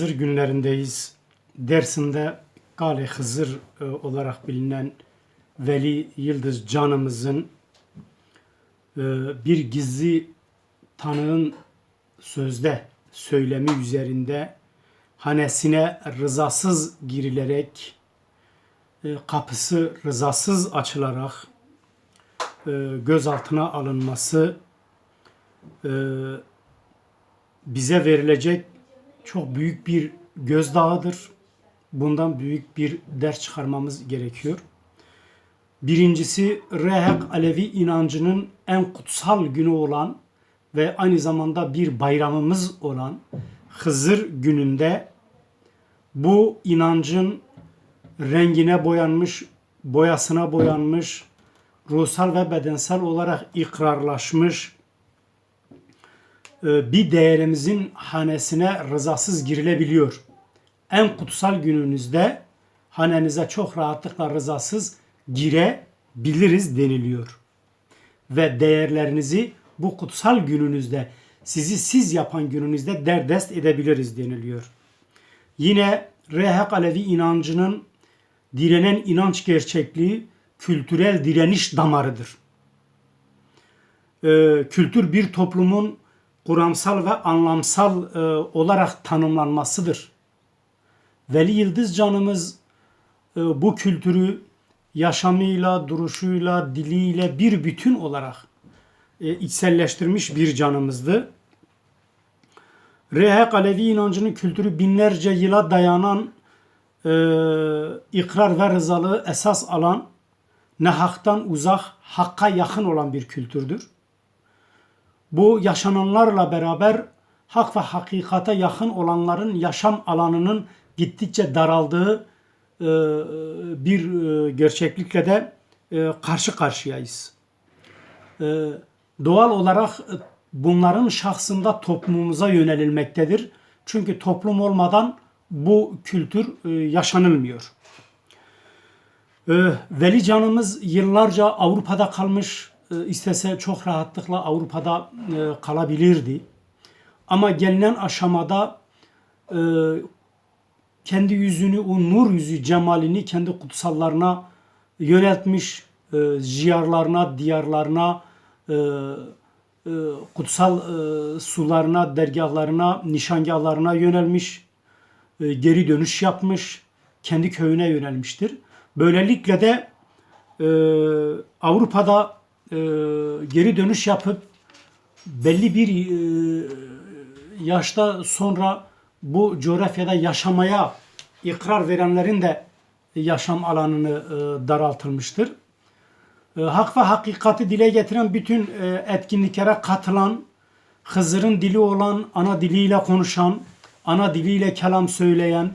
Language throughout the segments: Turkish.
Hızır günlerindeyiz. Dersim'de Gale Hızır e, olarak bilinen Veli Yıldız canımızın e, bir gizli tanığın sözde söylemi üzerinde hanesine rızasız girilerek e, kapısı rızasız açılarak gözaltına alınması bize verilecek çok büyük bir gözdağıdır. Bundan büyük bir ders çıkarmamız gerekiyor. Birincisi Rehek Alevi inancının en kutsal günü olan ve aynı zamanda bir bayramımız olan Hızır gününde bu inancın rengine boyanmış, boyasına boyanmış, ruhsal ve bedensel olarak ikrarlaşmış bir değerimizin hanesine rızasız girilebiliyor. En kutsal gününüzde hanenize çok rahatlıkla rızasız girebiliriz deniliyor. Ve değerlerinizi bu kutsal gününüzde sizi siz yapan gününüzde derdest edebiliriz deniliyor. Yine Rehak Alevi inancının direnen inanç gerçekliği kültürel direniş damarıdır. Ee, kültür bir toplumun kuramsal ve anlamsal e, olarak tanımlanmasıdır. Veli Yıldız canımız e, bu kültürü yaşamıyla, duruşuyla, diliyle bir bütün olarak e, içselleştirmiş bir canımızdı. Rehek Alevi inancının kültürü binlerce yıla dayanan e, ikrar ve rızalığı esas alan, ne haktan uzak, hakka yakın olan bir kültürdür bu yaşananlarla beraber hak ve hakikate yakın olanların yaşam alanının gittikçe daraldığı e, bir e, gerçeklikle de e, karşı karşıyayız. Doğal olarak bunların şahsında toplumumuza yönelilmektedir. Çünkü toplum olmadan bu kültür yaşanılmıyor. Veli canımız yıllarca Avrupa'da kalmış, istese çok rahatlıkla Avrupa'da e, kalabilirdi. Ama gelinen aşamada e, kendi yüzünü, o nur yüzü cemalini kendi kutsallarına yöneltmiş, e, ziyarlarına, diyarlarına, e, e, kutsal e, sularına, dergahlarına, nişangahlarına yönelmiş, e, geri dönüş yapmış, kendi köyüne yönelmiştir. Böylelikle de e, Avrupa'da e, geri dönüş yapıp belli bir e, yaşta sonra bu coğrafyada yaşamaya ikrar verenlerin de yaşam alanını e, daraltılmıştır. E, hak ve hakikati dile getiren bütün e, etkinliklere katılan, Hızır'ın dili olan, ana diliyle konuşan, ana diliyle kelam söyleyen,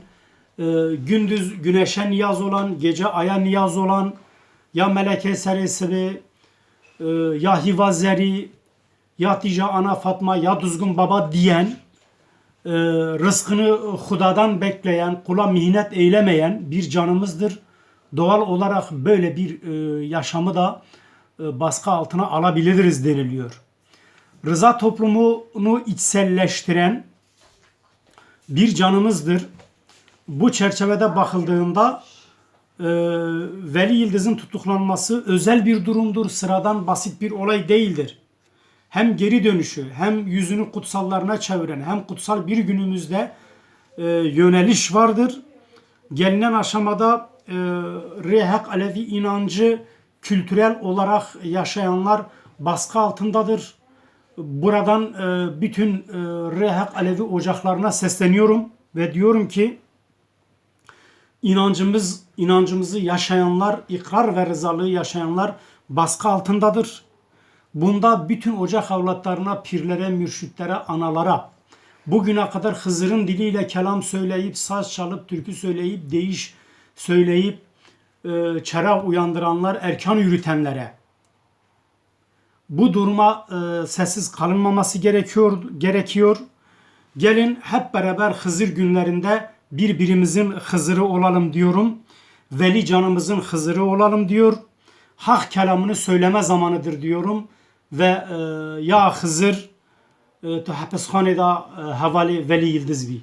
e, gündüz güneşe niyaz olan, gece aya niyaz olan, ya Meleke Seresiri, e, ya Hivazeri, ya Ana Fatma, ya Düzgün Baba diyen, e, rızkını Huda'dan bekleyen, kula mihnet eylemeyen bir canımızdır. Doğal olarak böyle bir e, yaşamı da e, baskı altına alabiliriz deniliyor. Rıza toplumunu içselleştiren bir canımızdır. Bu çerçevede bakıldığında e, Veli Yıldız'ın tutuklanması özel bir durumdur. Sıradan basit bir olay değildir. Hem geri dönüşü hem yüzünü kutsallarına çeviren hem kutsal bir günümüzde e, yöneliş vardır. Gelinen aşamada e, Rehak Alevi inancı kültürel olarak yaşayanlar baskı altındadır. Buradan e, bütün e, Rehak Alevi ocaklarına sesleniyorum ve diyorum ki inancımız inancımızı yaşayanlar, ikrar ve rızalığı yaşayanlar baskı altındadır. Bunda bütün ocak avlatlarına, pirlere, mürşitlere, analara, bugüne kadar Hızır'ın diliyle kelam söyleyip, saz çalıp, türkü söyleyip, değiş söyleyip, e, uyandıranlar, erkan yürütenlere, bu duruma e, sessiz kalınmaması gerekiyor. gerekiyor. Gelin hep beraber Hızır günlerinde birbirimizin Hızır'ı olalım diyorum. Veli canımızın Hızır'ı olalım diyor. Hak kelamını söyleme zamanıdır diyorum. Ve e, ya Hızır e, tu hapishane da e, havali Veli Yıldız bi.